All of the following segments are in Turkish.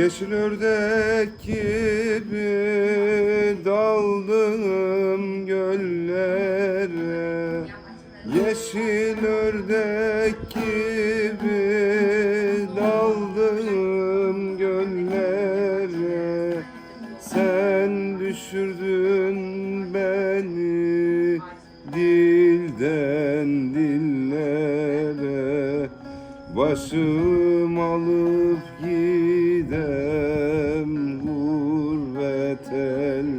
Yeşil ördek gibi daldım göllere. Yeşil ördek gibi daldım göllere. Sen düşürdün beni dilden dillere Başım alıp gidem gurbet ellere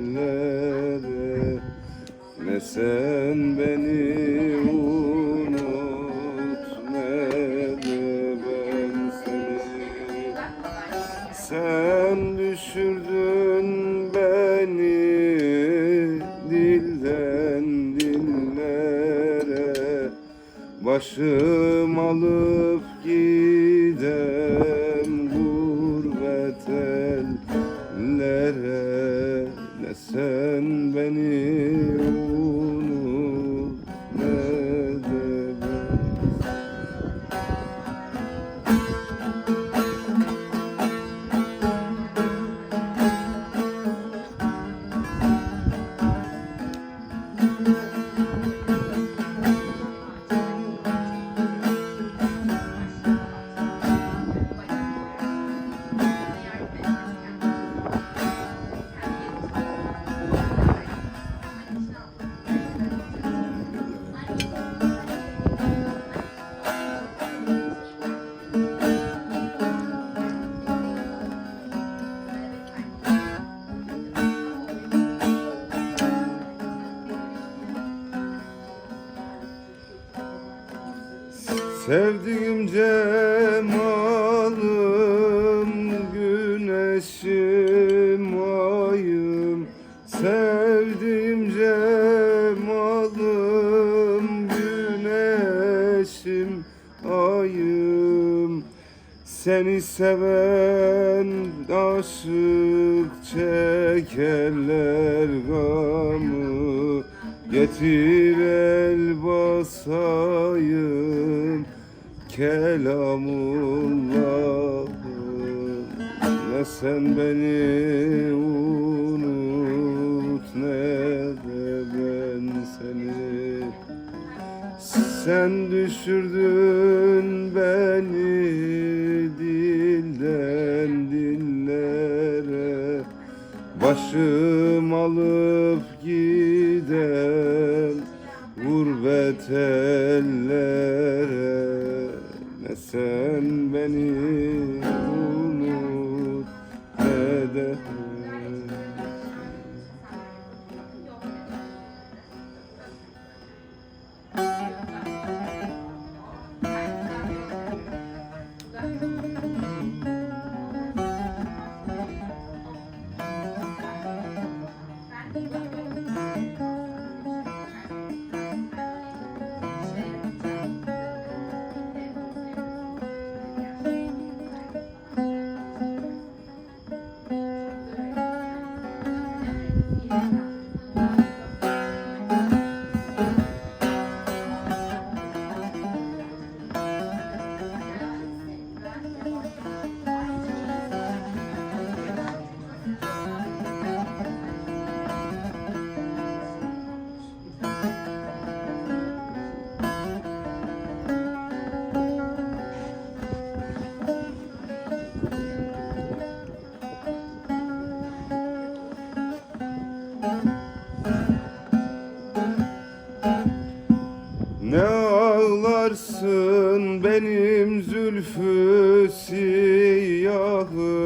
Ne sen beni unut ne de ben seni. Sen düşürdün beni dilden dillere. Başım alıp gidem gurbet ellere Ne sen beni Sevdiğim cemalım güneşim ayım. Sevdiğim cemalım güneşim ayım. Seni seven aşık çekerler gamı. Getir el basayım kelamullahım Ne sen beni unut ne de ben seni. Sen düşürdün beni dilden dillere. Başım alıp giden gurbet ellere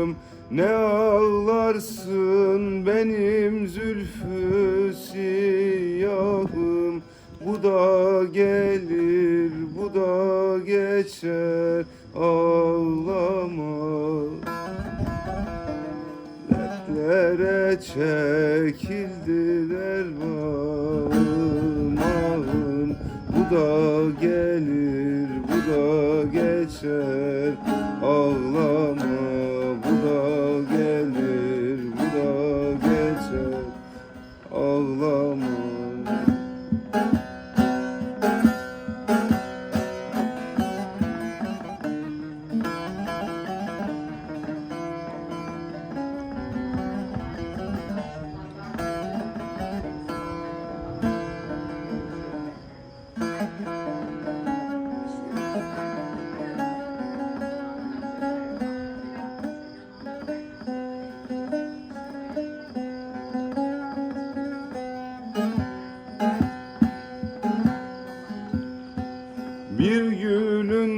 siyahım Ne ağlarsın benim zülfü siyahım Bu da gelir bu da geçer ağlama. Dertlere çekildiler bağım ağım. Bu da gelir bu da geçer Ağlama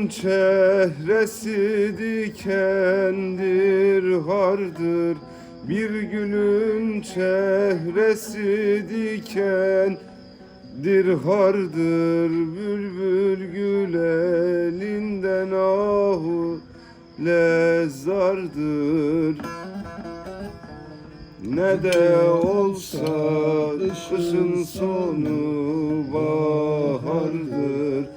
çehresi dikendir hardır. Bir gülün çehresi dikendir hardır. Bülbül gül elinden ahu lezzardır ne de olsa kışın sonu bahardır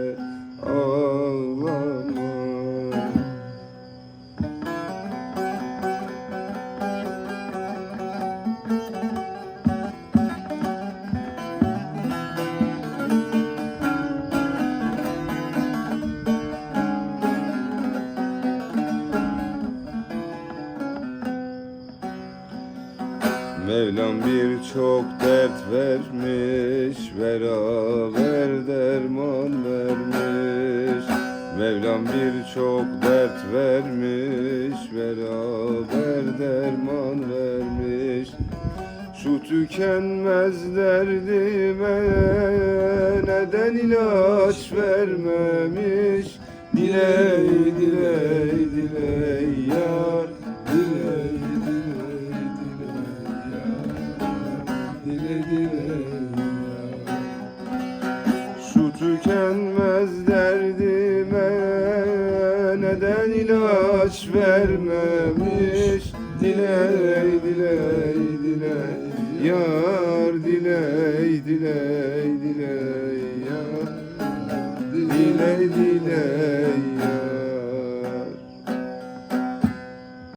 Mevlam birçok dert vermiş, beraber derman vermiş. Mevlam birçok dert vermiş, beraber derman vermiş. Şu tükenmez derdime neden ilaç vermemiş? Diley diley ermemiş Diley diley diley Yar diley diley diley Yar. Diley diley